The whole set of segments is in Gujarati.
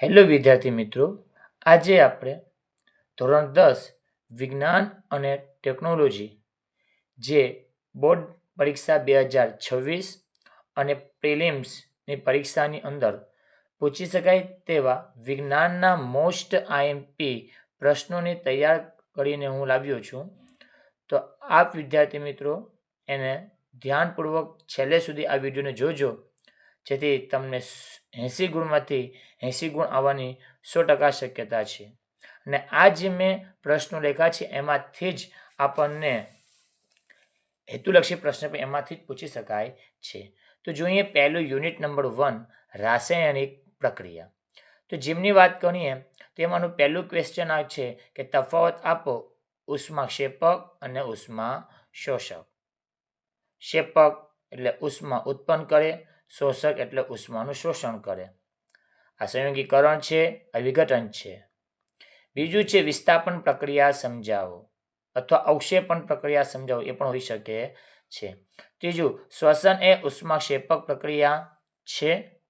હેલો વિદ્યાર્થી મિત્રો. આજે આપણે ધોરણ દસ, વિજ્ઞાન અને ટેકનોલોજી, જે બોર્ડ પરીક્ષા બે હજાર છવ્વીસ અને પ્રિલિમ્સની પરીક્ષાની અંદર પૂછી શકાય તેવા વિજ્ઞાનના મોસ્ટ આઈએમપી પ્રશ્નોને તૈયાર કરીને હું લાવ્યો છું. તો આપ વિદ્યાર્થી મિત્રો એને ધ્યાનપૂર્વક છેલ્લે સુધી આ વિડીયોને જોજો. જેથી તમને એંસી ગુણમાંથી એંસી ગુણ આવવાની સો ટકા શક્યતા છે. અને આ જે મેં પ્રશ્નો લેખા છે, એમાંથી જ આપણને હેતુલક્ષી પ્રશ્ન પણ એમાંથી જ પૂછી શકાય છે. તો જોઈએ પહેલું યુનિટ નંબર વન, રાસાયણિક પ્રક્રિયા. તો જેમની વાત કરીએ, તો એમાંનું પહેલું ક્વેશ્ચન આ છે કે તફાવત આપો ઉષ્મા ક્ષેપક અને ઉષ્મા શોષક. ક્ષેપક એટલે ઉષ્મા ઉત્પન્ન કરે શોષક એટલે ઉષ્માનું શોષણ કરે. આ સંયોગીકરણ છે, આ વિઘટન છે. બીજું છે વિસ્થાપન પ્રક્રિયા સમજાવો અથવા અવક્ષેપણ પ્રક્રિયા સમજાવો, એ પણ હોઈ શકે છે. ત્રીજું, શ્વસન એ ઉષ્માક્ષેપક પ્રક્રિયા છે,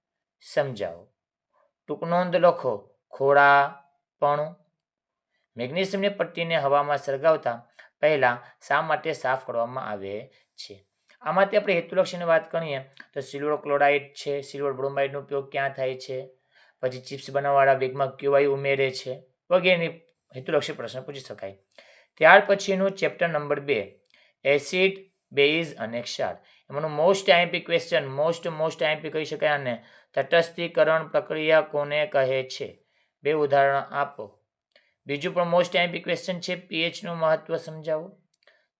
સમજાવો. ટૂંક નોંધ લખો, ખોળાપણું. મેગ્નેશિયમની પટ્ટીને હવામાં સળગાવતા પહેલાં શા માટે સાફ કરવામાં આવે છે? આમાંથી આપણે હેતુલક્ષીની વાત કરીએ, તો સિલ્વર ક્લોરાઇડ છે સિલ્વર બ્રોમાઇડનો ઉપયોગ ક્યાં થાય છે? પછી ચિપ્સ બનાવવાળા વેગમાં કયો વાયુ ઉમેરે છે, વગેરેની હેતુલક્ષી પ્રશ્ન પૂછી શકાય. ત્યાર પછીનું ચેપ્ટર નંબર બે એસિડ બેઝ અને ક્ષાર. એમાંનું most IMP question most most IMP કહી શકાય અને તટસ્થીકરણ પ્રક્રિયા કોને કહે છે? બે ઉદાહરણ આપો. બીજું પણ મોસ્ટ આઈએમપી ક્વેશ્ચન છે પીએચનું મહત્વ સમજાવો.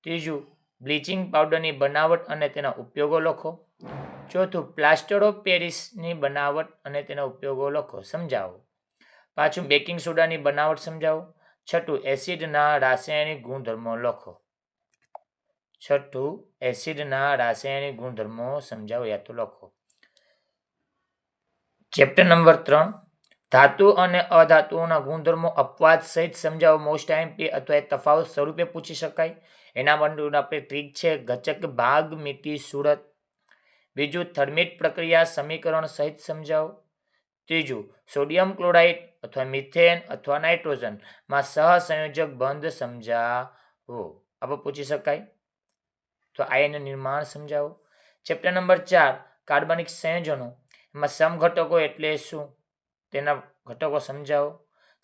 ત્રીજું બ્લીચિંગ પાવડરની બનાવટ અને તેના ઉપયોગો લખો. ચોથું, પ્લાસ્ટર ઓફ પેરિસની બનાવટ અને તેના ઉપયોગો લખો. સમજાવો. પાછું બેકિંગ સોડાની બનાવટ સમજાવો. છઠ્ઠું, એસિડના રાસાયણિક ગુણધર્મો લખો. છઠ્ઠું, એસિડના રાસાયણિક ગુણધર્મો સમજાવો યા તો લખો. ચેપ્ટર નંબર ત્રણ ધાતુ અને અધાતુઓના ગુણધર્મો અપવાદ સહિત સમજાવો. મોસ્ટ આઈએમપી અથવા તફાવત સ્વરૂપે પૂછી શકાય. એના માટે આપણે ટ્રીક છે ગચક ભાગ મીટી સુરત. બીજું, થર્મિટ પ્રક્રિયા, સમીકરણ સહિત સમજાવો. ત્રીજું, સોડિયમ ક્લોરાઇડ અથવા મિથેન અથવા નાઇટ્રોજનમાં સહસંયોજક બંધ સમજાવો. આપણે પૂછી શકાય? તો આયનનું નિર્માણ સમજાવો. ચેપ્ટર નંબર ચાર, કાર્બનિક સંયોજનો. એમાં સમઘટકો એટલે શું? તેના ઘટકો સમજાવો,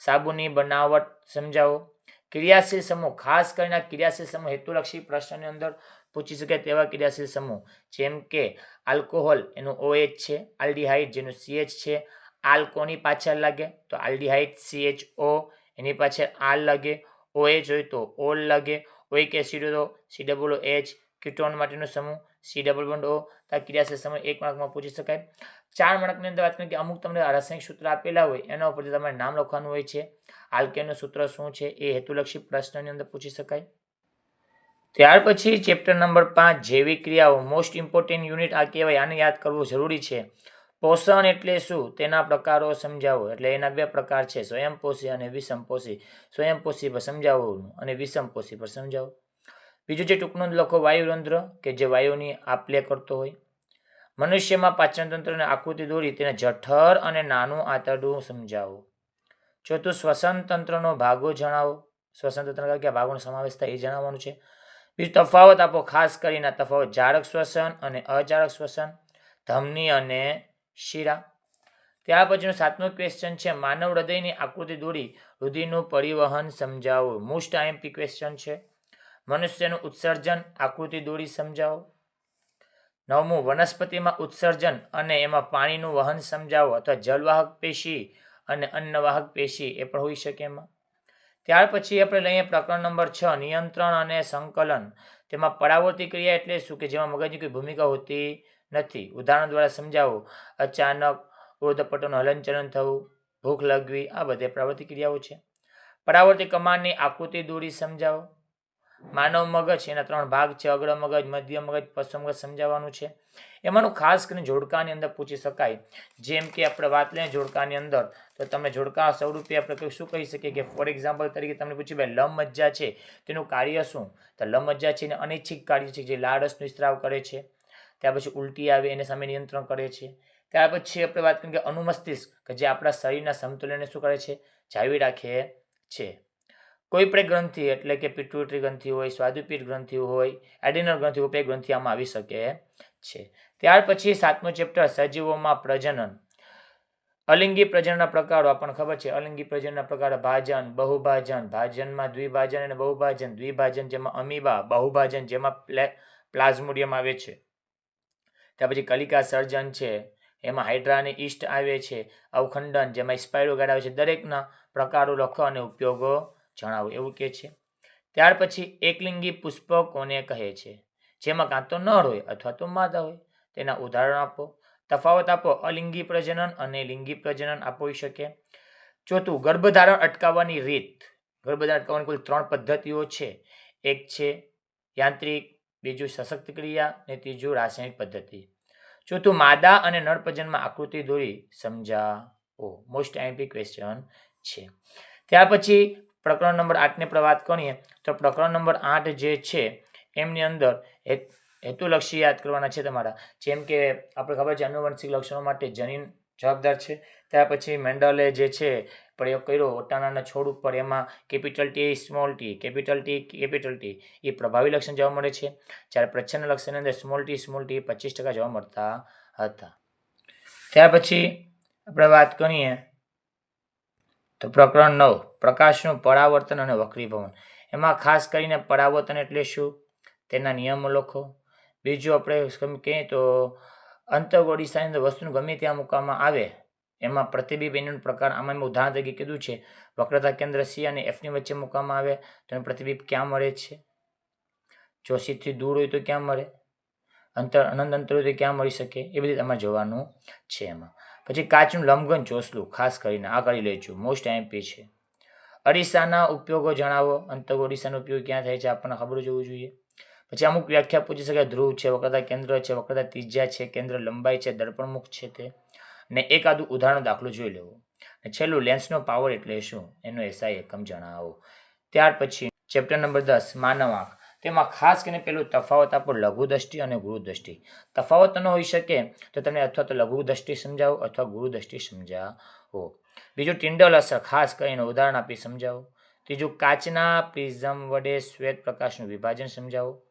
સાબુની બનાવટ સમજાવો. ક્રિયાશીલ સમૂહ, ખાસ કરીને ક્રિયાશીલ સમૂહ હેતુલક્ષી પ્રશ્નની અંદર પૂછી શકાય તેવા ક્રિયાશીલ સમૂહ, જેમ કે આલ્કોહોલ, એનું ઓએચ છે, આલ્ડીહાઇડ, જેનું સીએચ છે, આલ કોની પાછળ લાગે, તો આલ્ડીહાઇડ સીએચ ઓ એની પાછળ આલ લાગે, ઓએચ હોય તો ઓલ લાગે ઓઇક એસિડ હોય તો સી ડબલ એચ કિટોન માટેનો સમૂહ સી ડબલ વન ઓ ક્રિયાશીલ સમૂહ એક માર્કમાં પૂછી શકાય. ચાર મણકની અંદર વાત કરીએ કે અમુક તમને રાસાયણિક સૂત્ર આપેલા હોય, એના ઉપરથી તમારે નામ લખવાનું હોય છે, આલ્કેનનું સૂત્ર શું છે, એ હેતુલક્ષી પ્રશ્નની અંદર પૂછી શકાય. ત્યાર પછી ચેપ્ટર નંબર પાંચ, જૈવિક ક્રિયાઓ. મોસ્ટ ઇમ્પોર્ટન્ટ યુનિટ આ કહેવાય, આને યાદ કરવું જરૂરી છે. પોષણ એટલે શું? તેના પ્રકારો સમજાવો. એટલે એના બે પ્રકાર છે સ્વયંપોષી અને વિષમપોષી સ્વયંપોષી પર સમજાવો અને વિષમપોષી પર સમજાવો. બીજું જે ટૂંકનું લખો વાયુરંધ્ર, કે જે વાયુની આપલે કરતો હોય. મનુષ્યમાં પાચનતંત્રને આકૃતિ દોરી તેને જઠર અને નાનું આંતરડું સમજાવો. ચોથું શ્વસન તંત્રનો ભાગો જણાવો. શ્વસન તંત્ર કયા ભાગોનો સમાવેશ થાય એ જણાવવાનું છે. બીજું, તફાવત આપો, ખાસ કરીને તફાવત જારક શ્વસન અને અજારક શ્વસન, ધમની અને શિરા. ત્યાર પછીનો સાતમો ક્વેશ્ચન છે, માનવ હૃદયની આકૃતિ દોરી રુધિરનું પરિવહન સમજાવો. મોસ્ટ આઈએમપી ક્વેશ્ચન છે. મનુષ્યનું ઉત્સર્જન આકૃતિ દોરી સમજાવો. નવમું, વનસ્પતિમાં ઉત્સર્જન અને એમાં પાણીનું વહન સમજાવો અથવા જલવાહક પેશી અને અન્નવાહક પેશી, એ પણ હોઈ શકે એમાં. ત્યાર પછી આપણે લઈએ પ્રકરણ નંબર છ, નિયંત્રણ અને સંકલન. તેમાં પરાવર્તી ક્રિયા એટલે શું કે જેમાં મગજની કોઈ ભૂમિકા હોતી નથી? ઉદાહરણ દ્વારા સમજાવો. અચાનક ઉર્ધપટોનું હલનચલન થવું, ભૂખ લાગવી, આ બધે પ્રવૃત્તિ ક્રિયાઓ છે. પરાવર્તી કમાનની આકૃતિ દોરી સમજાવો. માનવ મગજ, એના ત્રણ ભાગ છે, અગ્ર મગજ, મધ્ય મગજ પશ્વ મગજ સમજાવવાનું છે. એમાંનું ખાસ કરીને જોડકાની અંદર પૂછી શકાય. જેમ કે આપણે વાત લઈએ જોડકાની અંદર, તો તમે જોડકા સ્વરૂપે આપણે શું કહી શકીએ કે ફોર એક્ઝામ્પલ તરીકે તમને પૂછ્યું, ભાઈ લમ મજ્જા છે, તેનું કાર્ય શું? તો લમ મજ્જા છે એને અનિચ્છિક કાર્ય છે, જે લાળસનો સ્ત્રાવ કરે છે. ત્યાર પછી ઉલટી આવે, એને સામે નિયંત્રણ કરે છે. ત્યાર પછી આપણે વાત કરીએ કે અનુમસ્તિષ્ક, કે જે આપણા શરીરના સમતુલનને શું કરે છે? જાળવી રાખે છે. કોઈ પણ ગ્રંથિ એટલે કે પિટ્યુટરી ગ્રંથિ હોય સ્વાદુપીઠ ગ્રંથિ હોય એડિનલ ગ્રંથિ તે ગ્રંથિ આમાં આવી શકે છે. ત્યાર પછી સાતમું ચેપ્ટર સજીવોમાં પ્રજનન. અલિંગી પ્રજનના પ્રકારો આપણને ખબર છે. અલિંગી પ્રજનના પ્રકારો ભાજન, બહુભાજન. ભાજનમાં દ્વિભાજન અને બહુભાજન. દ્વિભાજન જેમાં અમીબા, બહુભાજન જેમાં પ્લે, પ્લાઝ્મોડિયમ આવે છે. ત્યાર પછી કલિકા સર્જન છે. એમાં હાઇડ્રા અને ઈસ્ટ આવે છે. અવખંડન, જેમાં સ્પાયરોગાડ આવે છે. દરેકના પ્રકારો લખો અને ઉપયોગો જણાવો, એવું કહે છે? ત્યાર પછી એકલિંગી પુષ્પ કોને કહે છે? જેમાં કાં તો નર હોય અથવા તો માદા હોય. તેના ઉદાહરણ આપો. તફાવત આપો. અલિંગી પ્રજનન અને લિંગી પ્રજનન આપી શકે. ચોથું, ગર્ભધારણ અટકાવવાની રીત. ગર્ભધારણ અટકાવવાની કુલ ત્રણ પદ્ધતિઓ છે. એક છે યાંત્રિક, બીજું સશક્ત ક્રિયા અને ત્રીજું રાસાયણિક પદ્ધતિ. ચોથું, માદા અને નર પ્રજનમાં આકૃતિ દોરી સમજાવો. મોસ્ટ એમ્પી ક્વેશ્ચન છે. ત્યાર પછી પ્રકરણ નંબર આઠને આપણે વાત કરીએ, તો પ્રકરણ નંબર આઠ જે છે, એમની અંદર હેતુલક્ષી યાદ કરવાના છે તમારા. જેમ કે આપણે ખબર છે આનુવંશિક લક્ષણો માટે જનીન જવાબદાર છે. ત્યાર પછી મેન્ડલે જે છે, પ્રયોગ કર્યો ઓટાણાના છોડ ઉપર, એમાં capital T, small T, capital T capital T, એ પ્રભાવી લક્ષણ જોવા મળે છે. જ્યારે પ્રચ્છન્ન લક્ષણની અંદર સ્મોલ ટી સ્મોલ ટી પચીસ ટકા જોવા મળતા હતા. ત્યાર પછી આપણે વાત કરીએ તો પ્રકરણ નવ, પ્રકાશનું પરાવર્તન અને વક્રીભવન. એમાં ખાસ કરીને પરાવર્તન એટલે શું? તેના નિયમો લખો. બીજું આપણે કહીએ તો અંતર્ગોળીસાની અંદર વસ્તુનું ગમે ત્યાં મૂકવામાં આવે, એમાં પ્રતિબિંબ એનું પ્રકાર આમાં મેં ઉદાહરણ તરીકે કીધું છે, વક્રતા કેન્દ્ર સી અને એફની વચ્ચે મૂકવામાં આવે, તો એનું પ્રતિબિંબ ક્યાં મળે છે? જો સીથી દૂર હોય તો ક્યાં મળે? અંતર, અનંત અંતર હોય તો ક્યાં મળી શકે? એ બધી તમારે જોવાનું છે એમાં. પછી કાચનું લંબઘન ચોસલું, ખાસ કરીને આ કરી લેજો. મોસ્ટ એમપી છે. અરીસાના ઉપયોગો જણાવો. અંતર અરીસાનો ઉપયોગ ક્યાં થાય છે આપણને ખબર જ હોવું જોઈએ. પછી અમુક વ્યાખ્યા પૂછી શકાય. ધ્રુવ છે, વક્રતા કેન્દ્ર છે, વક્રતા ત્રિજ્યા છે, કેન્દ્ર લંબાઈ છે, દર્પણમુખ છે તે. ને એકાદું ઉદાહરણ દાખલો જોઈ લેવો. અને છેલ્લું લેન્સનો પાવર એટલે શું? એનો એસઆઈ એકમ જણાવો. ત્યાર પછી ચેપ્ટર નંબર દસ, માનવ આંખ. તેમાં ખાસ કરીને પેલું તફાવત આપો લઘુ દ્રષ્ટિ અને ગુરુ દ્રષ્ટિ તફાવત ન હોઈ શકે તો તમે અથવા તો લઘુ દ્રષ્ટિ સમજાવો અથવા ગુરુ દ્રષ્ટિ સમજાવો. બીજું ટિંડલ અસર, ખાસ કરીને ઉદાહરણ આપી સમજાવો. ત્રીજું કાચના પ્રિઝમ વડે શ્વેત પ્રકાશનું વિભાજન સમજાવો.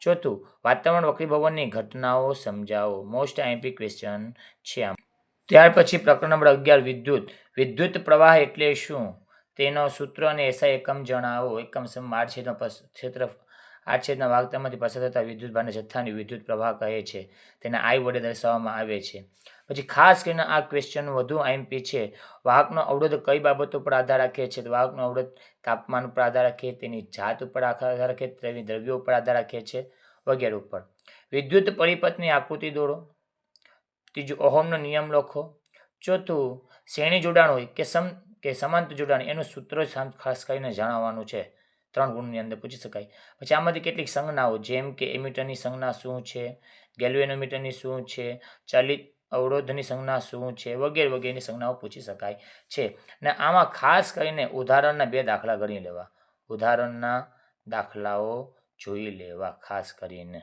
ચોથું, વાતાવરણ વક્રીભવનની ઘટનાઓ સમજાવો. મોસ્ટ આઈમ્પી ક્વેશ્ચન છે આમ. ત્યાર પછી પ્રકરણ નંબર અગિયાર, વિદ્યુત. વિદ્યુત પ્રવાહ એટલે શું? તેનો સૂત્ર અને એસઆઈ એકમ જણાવો. એકમ સમ આર છેદનો ક્ષેત્ર આ છેદના વાગતામાંથી પસાર થતા વિદ્યુત ભારના જથ્થાની વિદ્યુત પ્રવાહ કહે છે. તેને આઈ વડે દર્શાવવામાં આવે છે. પછી ખાસ કરીને આ ક્વેશ્ચન વધુ આઈએમપી છે. વાહકનો અવરોધ કઈ બાબતો પર આધાર રાખે છે? તો વાહકનો અવરોધ તાપમાન ઉપર આધાર રાખે, તેની જાત ઉપર આધાર રાખે, તેની દ્રવ્યો ઉપર આધાર રાખે છે, વગેરે ઉપર. વિદ્યુત પરિપથની આકૃતિ દોરો. ત્રીજું, ઓહોમનો નિયમ લખો. ચોથું, શ્રેણી જોડાણ હોય કે સમ, કે સમાંતર જોડાણ, એનું સૂત્ર ખાસ કરીને જણાવવાનું છે. ત્રણ ગુણની અંદર પૂછી શકાય. પછી આમાંથી કેટલીક સંજ્ઞાઓ, જેમ કે એમીટરની સંજ્ઞા શું છે, ગેલ્વેનોમીટરની શું છે ચાલિત અવરોધની સંજ્ઞા શું છે, વગેરે વગેરેની સંજ્ઞાઓ પૂછી શકાય છે. ને આમાં ખાસ કરીને ઉદાહરણના બે દાખલા ગણી લેવા. ઉદાહરણના દાખલાઓ જોઈ લેવા, ખાસ કરીને.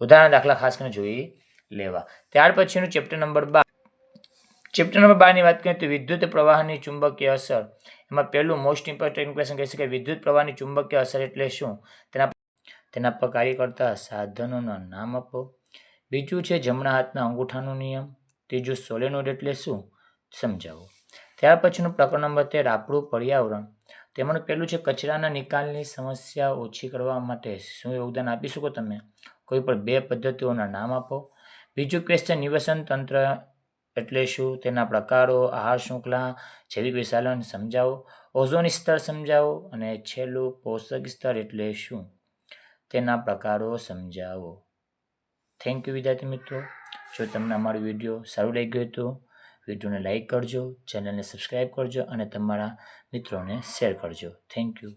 ઉદાહરણ દાખલા ખાસ કરીને જોઈ લેવા. ત્યાર પછીનું ચેપ્ટર નંબર બાર. ચેપ્ટર નંબર બારની વાત કરીએ તો વિદ્યુત પ્રવાહની ચુંબકીય અસર. એમાં પહેલું મોસ્ટ ઇમ્પોર્ટન્ટ ક્વેશ્ચન કહી શકાય. વિદ્યુત પ્રવાહની ચુંબકીય અસર એટલે શું? તેના તેના પર કાર્ય કરતા સાધનોના નામ આપો. બીજું છે જમણા હાથના અંગૂઠાનો નિયમ. ત્રીજું સોલેનોડ એટલે શું? સમજાવો. ત્યાર પછીનું પ્રકરણ નંબર તેર, આપણું પર્યાવરણ. તેમાંનું પહેલું છે કચરાના નિકાલની સમસ્યા ઓછી કરવા માટે શું યોગદાન આપી શકો તમે? કોઈ પણ બે પદ્ધતિઓના નામ આપો. બીજું ક્વેશ્ચન નિવસન તંત્ર એટલે શું? તેના પ્રકારો, આહાર શૃંખલા, જૈવિક વિશાલન સમજાવો, ઓઝોન સ્તર સમજાવો અને છેલ્લું પોષક સ્તર એટલે શું? તેના પ્રકારો સમજાવો. થેન્ક યુ વિદ્યાર્થી મિત્રો. જો તમને અમારો વીડિયો સારું લાગ્યો તો વિડીયોને લાઇક કરજો, ચેનલને સબસ્ક્રાઈબ કરજો અને તમારા મિત્રોને શેર કરજો. Thank you